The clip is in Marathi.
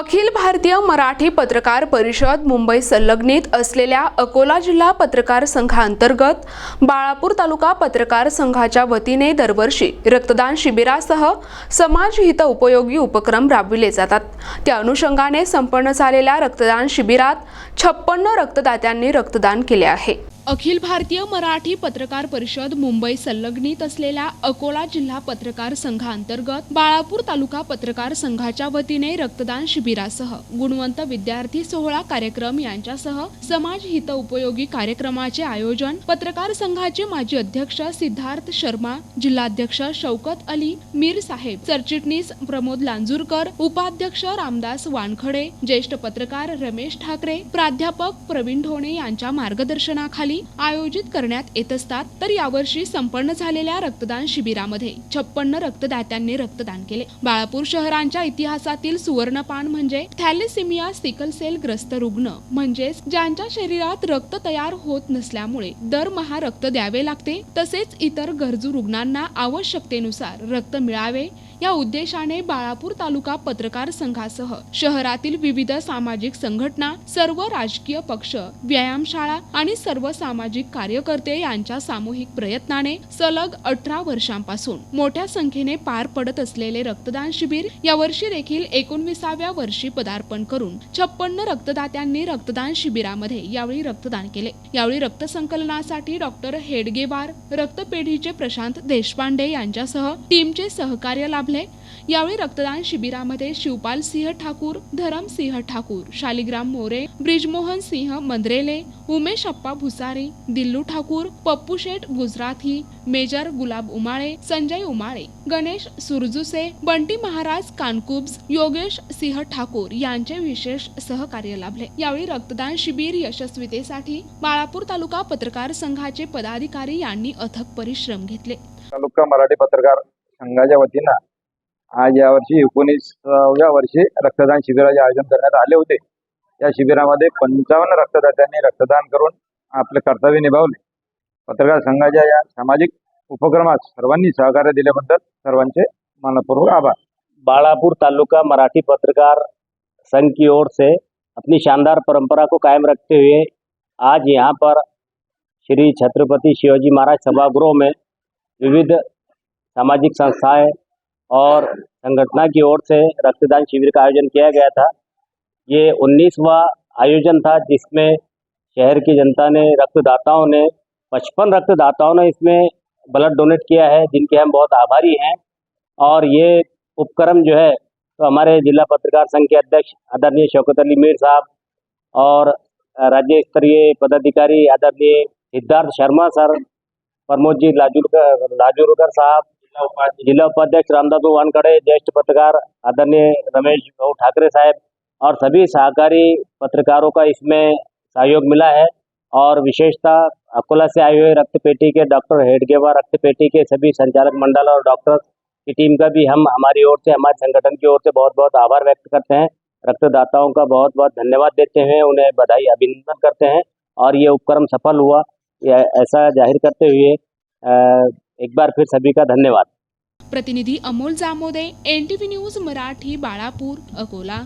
अखिल भारतीय मराठी पत्रकार परिषद मुंबई संलग्नित असलेल्या अकोला जिल्हा पत्रकार संघांतर्गत बाळापूर तालुका पत्रकार संघाच्या वतीने दरवर्षी रक्तदान शिबिरासह समाजहित उपयोगी उपक्रम राबविले जातात. त्या अनुषंगाने संपन्न झालेल्या रक्तदान शिबिरात छप्पन्न रक्तदात्यांनी रक्तदान केले आहे. अखिल भारतीय मराठी पत्रकार परिषद मुंबई संलग्नित असलेल्या अकोला जिल्हा पत्रकार संघांतर्गत बाळापूर तालुका पत्रकार संघाच्या वतीने रक्तदान शिबिरासह गुणवंत विद्यार्थी सोहळा कार्यक्रम यांच्यासह समाज हित उपयोगी कार्यक्रमाचे आयोजन पत्रकार संघाचे माजी अध्यक्ष सिद्धार्थ शर्मा जिल्हाध्यक्ष शौकत अली मीर साहेब सरचिटणीस प्रमोद लांजूरकर उपाध्यक्ष रामदास वानखडे ज्येष्ठ पत्रकार रमेश ठाकरे प्राध्यापक प्रवीण ढोणे यांच्या मार्गदर्शनाखाली आयोजित करण्यात येत असतात तर यावर्षी संपन्न झालेल्या रक्तदान शिबिरामध्ये छप्पन्न रक्तदात्यांनी रक्तदान केले. बाळापूर शहरांच्या इतिहासातील सुवर्णपान म्हणजे थॅलेसिमिया सिकल सेल ग्रस्त रुग्ण म्हणजेच ज्यांच्या शरीरात रक्त तयार होत नसल्यामुळे दरमहा रक्त द्यावे लागते तसेच इतर गरजू रुग्णांना आवश्यकतेनुसार रक्त मिळावे. या उद्देशाने बाळापूर तालुका पत्रकार संघासह शहरातील विविध सामाजिक संघटना सर्व राजकीय पक्ष व्यायामशाळा आणि सर्व सामाजिक कार्यकर्ते यांच्या सामूहिक प्रयत्नाने सलग अठरा वर्षांपासून मोठ्या संख्येने पार पडत असलेले रक्तदान शिबिर यावर्षी देखील एकोणविसाव्या वर्षी पदार्पण करून छप्पन्न रक्तदात्यांनी रक्तदान शिबिरामध्ये यावेळी रक्तदान केले. यावेळी रक्त संकलनासाठी डॉक्टर हेडगेवार रक्तपेढीचे प्रशांत देशपांडे यांच्यासह टीमचे सहकार्य लाभले. यावेळी रक्तदान शिबिरामध्ये शिवपाल सिंह ठाकूर धरम सिंह ठाकूर शालिग्राम मोरे ब्रिजमोहन सिंह मंद्रेले उमेश अप्पा भुसार भंडारी दिल्लू ठाकूर पप्पू शेठ गुजराथी मेजर गुलाब उमाळे संजय उमाळे गणेश सुरजुसे बंटी महाराज कानकुब्ज योगेश सिंह ठाकूर यांचे विशेष सहकार्य लाभले. यावेळी रक्तदान शिबिर यशस्वीतेसाठी बाळापूर तालुका पत्रकार संघाचे पदाधिकारी यांनी अथक परिश्रम घेतले. तालुका मराठी पत्रकार संघाच्या वतीनं आज यावर्षी एकोणीसाव्या वर्षी रक्तदान शिबिराचे आयोजन करण्यात आले होते. या शिबिरामध्ये पंचावन्न रक्तदात्यांनी रक्तदान करून आपले कर्तव्य निभावले. पत्रकार संघाच्या या सामाजिक उपक्रमात सर्वांनी सहकार्य दिल्याबद्दल सर्वांचे मनपूर्वक आभार. बालापुर तालुका मराठी पत्रकार संघ की ओर से अपनी शानदार परंपरा को कायम रखते हुए आज यहाँ पर श्री छत्रपति शिवाजी महाराज सभागृह में विविध सामाजिक संस्थाएँ और संगठना की ओर से रक्तदान शिविर का आयोजन किया गया था। ये उन्नीसवा आयोजन था जिसमें शहर की जनता ने, रक्तदाताओं ने, पचपन रक्तदाताओं ने इसमें ब्लड डोनेट किया है, जिनके हम बहुत आभारी हैं। और ये उपक्रम जो है तो हमारे जिला पत्रकार संघ के अध्यक्ष आदरणीय शौकत अली मीर साहब और राज्य स्तरीय पदाधिकारी आदरणीय सिद्धार्थ शर्मा सर, प्रमोद जी लाजूरकर लाजूरकर साहब, जिला उपाध्यक्ष रामदास वानखड़े, ज्येष्ठ पत्रकार आदरणीय रमेश भाऊ ठाकरे साहब और सभी सहकारी पत्रकारों का इसमें सहयोग मिला है और विशेषता अकोला से आए हुए रक्तपेटी के डॉक्टर हेडगेवा रक्तपेटी के सभी संचालक मंडल और डॉक्टर की टीम का भी हम हमारी ओर से, हमारे संगठन की ओर से बहुत बहुत आभार व्यक्त करते हैं। रक्तदाताओं का बहुत बहुत धन्यवाद देते हैं, उन्हें बधाई, अभिनंदन करते हैं और ये उपक्रम सफल हुआ। ऐसा ज़ाहिर करते हुए एक बार फिर सभी का धन्यवाद। प्रतिनिधी Amol Jamode N T V news Marathi Balapur Akola.